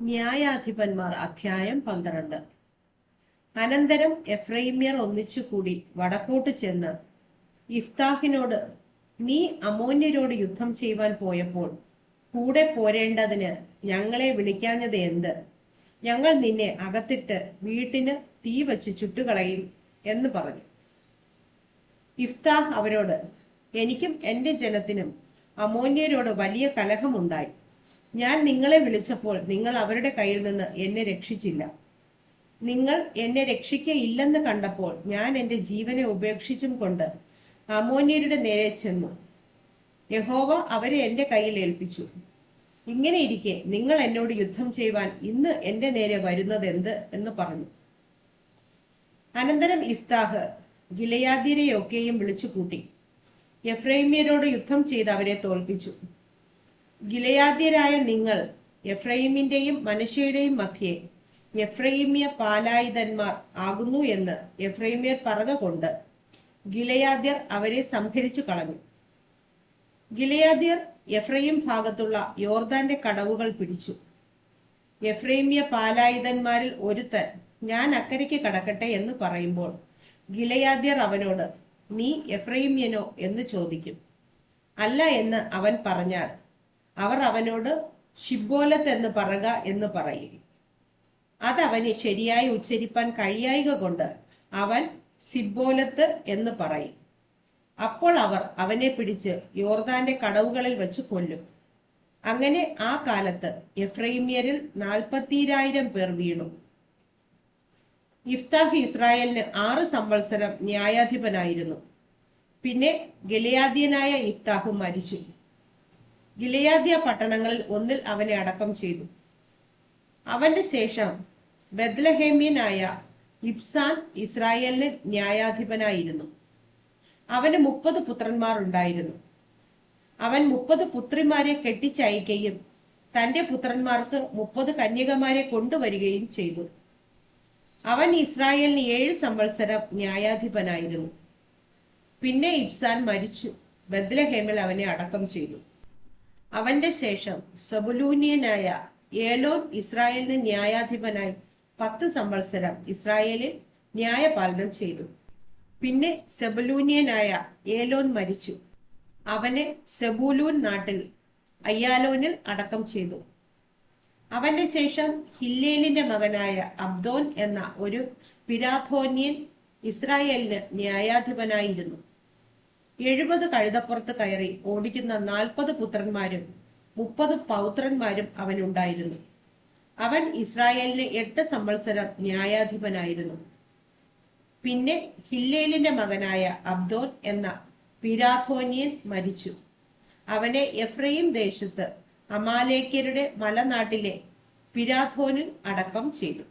ന്യായാധിപന്മാർ അധ്യായം പന്ത്രണ്ട്. അനന്തരം എഫ്രൈമ്യർ ഒന്നിച്ചുകൂടി വടക്കോട്ട് ചെന്ന് ഇഫ്താഹിനോട് നീ അമോന്യരോട് യുദ്ധം ചെയ്യുവാൻ പോയപ്പോൾ കൂടെ പോരേണ്ടതിന് ഞങ്ങളെ വിളിക്കാഞ്ഞത് എന്ത്? ഞങ്ങൾ നിന്നെ അകത്തിട്ട് വീട്ടിന് തീ വച്ച് ചുട്ടുകളയും എന്ന് പറഞ്ഞു. ഇഫ്താഹ് അവരോട് എനിക്കും എന്റെ ജനത്തിനും അമോന്യരോട് വലിയ കലഹമുണ്ടായി. ഞാൻ നിങ്ങളെ വിളിച്ചപ്പോൾ നിങ്ങൾ അവരുടെ കയ്യിൽ നിന്ന് എന്നെ രക്ഷിച്ചില്ല. നിങ്ങൾ എന്നെ രക്ഷിക്കയില്ലെന്ന് കണ്ടപ്പോൾ ഞാൻ എന്റെ ജീവനെ ഉപേക്ഷിച്ചും കൊണ്ട് അമോന്യരുടെ നേരെ ചെന്നു. യഹോവ അവരെ എന്റെ കയ്യിൽ ഏൽപ്പിച്ചു. ഇങ്ങനെ ഇരിക്കെ നിങ്ങൾ എന്നോട് യുദ്ധം ചെയ്യുവാൻ ഇന്ന് എന്റെ നേരെ വരുന്നത് എന്ത് എന്ന് പറഞ്ഞു. അനന്തരം ഇഫ്താഹ് ഗിലയാദിരെയൊക്കെയും വിളിച്ചു കൂട്ടി എഫ്രൈമ്യരോട് യുദ്ധം ചെയ്ത് അവരെ തോൽപ്പിച്ചു. ഗിലയാദ്യരായ നിങ്ങൾ എഫ്രൈമിന്റെയും മനശയുടെയും മധ്യേ എഫ്രൈമ്യ പാലായുധന്മാർ ആകുന്നു എന്ന് എഫ്രൈമ്യർ പറകൊണ്ട് ഗിലയാദ്യർ അവരെ സംഹരിച്ചു കളഞ്ഞു. ഗിലയാദ്യർ എഫ്രൈം ഭാഗത്തുള്ള യോർദാന്റെ കടവുകൾ പിടിച്ചു. എഫ്രൈമ്യ പാലായുധന്മാരിൽ ഒരുത്തൻ ഞാൻ അക്കരയ്ക്ക് കടക്കട്ടെ എന്ന് പറയുമ്പോൾ ഗിലയാദ്യർ അവനോട് നീ എഫ്രൈമ്യനോ എന്ന് ചോദിക്കും. അല്ല എന്ന് അവൻ പറഞ്ഞാൽ അവർ അവനോട് ഷിബോലത്ത് എന്ന് പറക എന്ന് പറയും. അതവന് ശരിയായി ഉച്ചരിപ്പാൻ കഴിയായിക കൊണ്ട് അവൻ സിബോലത്ത് എന്ന് പറയും. അപ്പോൾ അവർ അവനെ പിടിച്ച് യോർദാന്റെ കടവുകളിൽ വെച്ച് കൊല്ലും. അങ്ങനെ ആ കാലത്ത് എഫ്രൈമിയറിൽ നാൽപ്പത്തിരായിരം പേർ വീണു. ഇഫ്താഹ് ഇസ്രായേലിന് ആറ് സംവത്സരം ന്യായാധിപനായിരുന്നു. പിന്നെ ഗിലയാദ്യനായ ഇഫ്താഹ് മരിച്ചു. ഗിലയാദ്യ പട്ടണങ്ങളിൽ ഒന്നിൽ അവനെ അടക്കം ചെയ്തു. അവന്റെ ശേഷം ബദ്ലഹേമ്യനായ ഇബ്സാൻ ഇസ്രായേലിന് ന്യായാധിപനായിരുന്നു. അവന് മുപ്പത് പുത്രന്മാർ ഉണ്ടായിരുന്നു. അവൻ മുപ്പത് പുത്രിമാരെ കെട്ടിച്ചയക്കുകയും തന്റെ പുത്രന്മാർക്ക് മുപ്പത് കന്യകമാരെ കൊണ്ടുവരികയും ചെയ്തു. അവൻ ഇസ്രായേലിന് ഏഴ് സംവത്സരം ന്യായാധിപനായിരുന്നു. പിന്നെ ഇബ്സാൻ മരിച്ചു. ബദ്ലഹേമിൽ അവനെ അടക്കം ചെയ്തു. അവന്റെ ശേഷം സബുലൂനിയനായ ഏലോൻ ഇസ്രായേലിന് ന്യായാധിപനായി പത്ത് സംവത്സരം ഇസ്രായേലിൽ ന്യായപാലനം ചെയ്തു. പിന്നെ സെബലൂനിയനായ ഏലോൻ മരിച്ചു. അവനെ സെബൂലൂൻ നാട്ടിൽ അയ്യാലോനിൽ അടക്കം ചെയ്തു. അവന്റെ ശേഷം ഹില്ലേലിന്റെ മകനായ അബ്ദോൻ എന്ന ഒരു പിരാഥോന്യൻ ഇസ്രായേലിന് ന്യായാധിപനായിരുന്നു. എഴുപത് കഴുതപ്പുറത്ത് കയറി ഓടിക്കുന്ന നാൽപ്പത് പുത്രന്മാരും മുപ്പത് പൗത്രന്മാരും അവനുണ്ടായിരുന്നു. അവൻ ഇസ്രായേലിന് എട്ട് സംവത്സരം ന്യായാധിപനായിരുന്നു. പിന്നെ ഹില്ലേലിന്റെ മകനായ അബ്ദോൻ എന്ന പിരാഥോനിയൻ മരിച്ചു. അവനെ എഫ്രൈം ദേശത്ത് അമാലേക്യരുടെ മലനാട്ടിലെ പിരാഥോനിൽ അടക്കം ചെയ്തു.